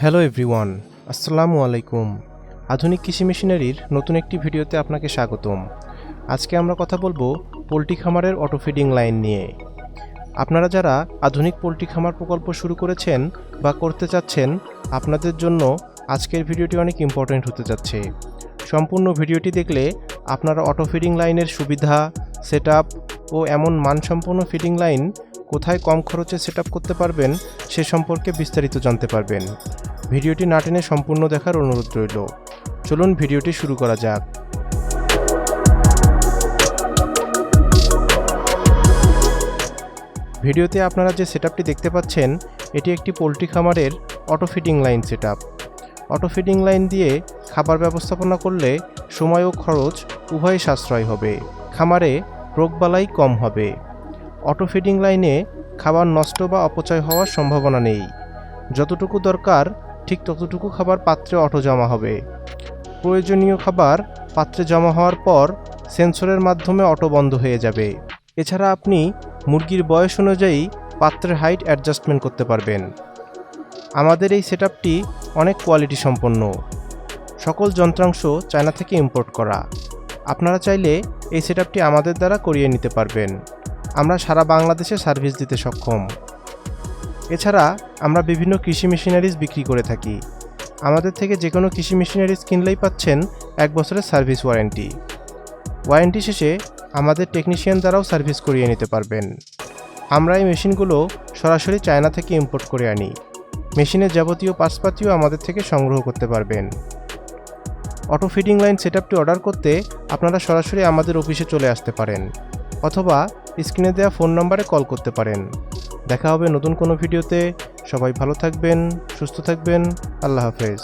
Hello everyone, আসসালামু আলাইকুম। আধুনিক কৃষি মেশিনারির নতুন একটি ভিডিওতে আপনাকে স্বাগতম। আজকে আমরা কথা বলব পোলট্রি খামারের অটো ফিডিং লাইন নিয়ে। আপনারা যারা আধুনিক পোলট্রি খামার প্রকল্প শুরু করেছেন বা করতে চাচ্ছেন, আপনাদের জন্য আজকের ভিডিওটি অনেক ইম্পর্ট্যান্ট হতে যাচ্ছে। সম্পূর্ণ ভিডিওটি দেখলে আপনারা অটো ফিডিং লাইনের সুবিধা সেট ও এমন মানসম্পন্ন ফিডিং লাইন কোথায় কম খরচে সেট করতে পারবেন সে সম্পর্কে বিস্তারিত জানতে পারবেন। ভিডিওটি না টেনে সম্পূর্ণ দেখার অনুরোধ রইল। চলুন ভিডিওটি শুরু করা যাক। ভিডিওতে আপনারা যে সেটআপটি দেখতে পাচ্ছেন, এটি একটি পোলট্রি খামারের auto feeding line setup. Auto feeding line দিয়ে খাবার ব্যবস্থাপনা করলে সময় ও খরচ উভয় সাশ্রয় হবে। খামারে রোগবালাই কম হবে। অটো ফিডিং লাইনে খাবার নষ্ট বা অপচয় হওয়ার সম্ভাবনা নেই। যতটুকু দরকার, ঠিক ততটুকু খাবার পাত্রে অটো জমা হবে। প্রয়োজনীয় খাবার পাত্রে জমা হওয়ার পর সেন্সরের মাধ্যমে অটো বন্ধ হয়ে যাবে। এছাড়া আপনি মুরগির বয়স অনুযায়ী পাত্রের হাইট অ্যাডজাস্টমেন্ট করতে পারবেন। আমাদের এই সেটআপটি অনেক কোয়ালিটি সম্পন্ন। সকল যন্ত্রাংশ চায়না থেকে ইম্পোর্ট করা। আপনারা চাইলে এই সেটআপটি আমাদের দ্বারা করিয়ে নিতে পারবেন। আমরা সারা বাংলাদেশে সার্ভিস দিতে সক্ষম। এছাড়া আমরা বিভিন্ন কৃষি মেশিনারিজ বিক্রি করে থাকি। আমাদের থেকে যে কোনো কৃষি মেশিনারিজ কিনলেই পাচ্ছেন এক বছরের সার্ভিস ওয়ারেন্টি ওয়ারেন্টি শেষে আমাদের টেকনিশিয়ান দ্বারাও সার্ভিস করিয়ে নিতে পারবেন। আমরা এই মেশিনগুলো সরাসরি চায়না থেকে ইম্পোর্ট করে আনি। মেশিনের যাবতীয় পার্টসপাতিও আমাদের থেকে সংগ্রহ করতে পারবেন। অটো ফিডিং লাইন সেটআপটি অর্ডার করতে আপনারা সরাসরি আমাদের অফিসে চলে আসতে পারেন। অথবা স্ক্রিনে দেওয়া ফোন নম্বরে কল করতে পারেন। দেখা হবে নতুন কোনো ভিডিওতে। সবাই ভালো থাকবেন, সুস্থ থাকবেন। আল্লাহ হাফেজ।